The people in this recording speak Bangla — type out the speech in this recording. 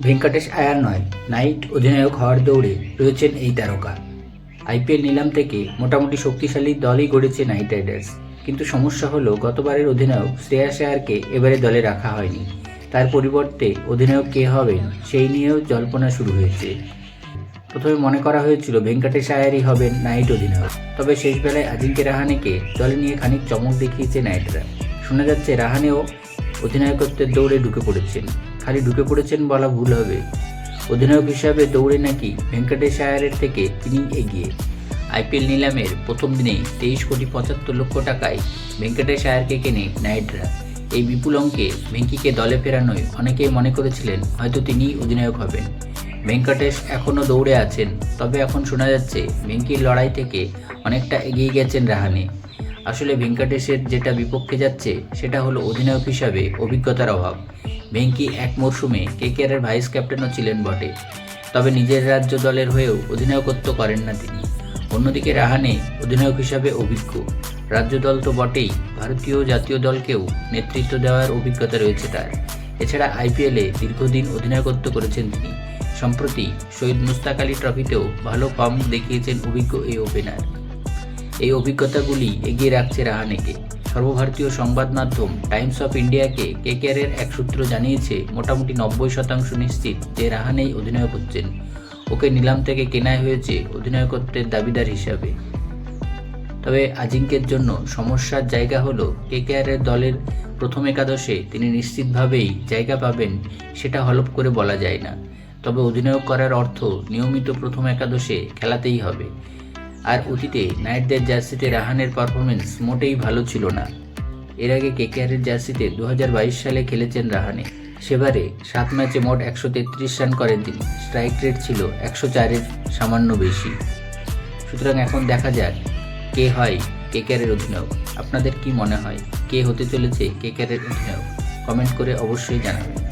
ভেঙ্কটেশ আয়ার নয়, নাইট অধিনায়ক হওয়ার দৌড়ে রয়েছেন এই তারকা। আইপিএল নিলাম থেকে মোটামুটি শক্তিশালী দলই গড়েছে নাইট রাইডার্স। কিন্তু সমস্যা হলো, গতবারের অধিনায়ক শ্রেয়াস আয়ারকে এবারে দলে রাখা হয়নি। তার পরিবর্তে অধিনায়ক কে হবেন, সেই নিয়েও জল্পনা শুরু হয়েছে। প্রথমে মনে করা হয়েছিল ভেঙ্কটেশ আয়ারই হবেন নাইট অধিনায়ক। তবে শেষ বেলায় আজিঙ্কে রাহানেকে দলে নিয়ে খানিক চমক দেখিয়েছে নাইটরা। শোনা যাচ্ছে রাহানেও অধিনায়কত্বের দৌড়ে ঢুকে পড়েছেন। খালি ঢুকে পড়েছেন বলা ভুল হবে। অধিনায়ক হিসাবে দৌড়ে নাকি ভেঙ্কটেশ আয়ারের থেকে তিনি এগিয়ে। আইপিএল নিলামের প্রথম দিনে তেইশ কোটি পঁচাত্তর লক্ষ টাকায় ভেঙ্কটেশ আয়ারকে কেনে নাইটরা। এই বিপুল অঙ্কে ভেঙ্কিকে দলে ফেরানোয় অনেকেই মনে করেছিলেন হয়তো তিনিই অধিনায়ক হবেন। ভেঙ্কটেশ এখনও দৌড়ে আছেন, তবে এখন শোনা যাচ্ছে ভেঙ্কির লড়াই থেকে অনেকটা এগিয়ে গেছেন রাহানে। আসলে ভেঙ্কটেশের যেটা বিপক্ষে যাচ্ছে, সেটা হলো অধিনায়ক হিসাবে অভিজ্ঞতার অভাব। ভেঙ্কি এক মরশুমে কেকেআরের ভাইস ক্যাপ্টেনও ছিলেন বটে, তবে নিজের রাজ্য দলের হয়েও অধিনায়কত্ব করেন না তিনি। অন্যদিকে রাহানে অধিনায়ক হিসাবে অভিজ্ঞ। রাজ্য দল তো বটেই, ভারতীয় জাতীয় দলকেও নেতৃত্ব দেওয়ার অভিজ্ঞতা রয়েছে তার। এছাড়া আইপিএলে দীর্ঘদিন অধিনায়কত্ব করেছেন তিনি। সম্প্রতি শহীদ মুস্তাক আলী ট্রফিতেও ভালো ফর্ম দেখিয়েছেন অভিজ্ঞ এই ওপেনার। এই অভিজ্ঞতাগুলি এগিয়ে রাখছে রাহানেকে। সর্বভারতীয় সংবাদ মাধ্যম টাইমস অফ ইন্ডিয়াকে কেকেআরের এক সূত্র জানিয়েছে, মোটামুটি নব্বই শতাংশ নিশ্চিত যে রাহানেই অধিনায়ক হচ্ছেন। ওকে নিলাম থেকে কেনাই হয়েছে অধিনায়কত্বের দাবিদার হিসাবে। তবে আজিঙ্কের জন্য সমস্যার জায়গা হলো, কেকেআরের দলের প্রথম একাদশে তিনি নিশ্চিতভাবেই জায়গা পাবেন, সেটা হলপ করে বলা যায় না। তবে অধিনায়ক করার অর্থ নিয়মিত প্রথম একাদশে খেলাতেই হবে। আর অতীতে নাইটদের জার্সিতে রাহানের পারফরমেন্স মোটেই ভালো ছিল না। এর আগে কেকেআরের জার্সিতে দু হাজার বাইশ সালে খেলেছেন রাহানে। সেবারে সাত ম্যাচে মোট একশো তেত্রিশ রান করেন তিনি। স্ট্রাইক রেট ছিল একশো চারের সামান্য বেশি। সুতরাং এখন দেখা যাক কে হয় কেকেআরের অধিনায়ক। আপনাদের কি মনে হয়? কে হতে চলেছে কেকেআরের অধিনায়ক? কমেন্ট করে অবশ্যই জানাবেন।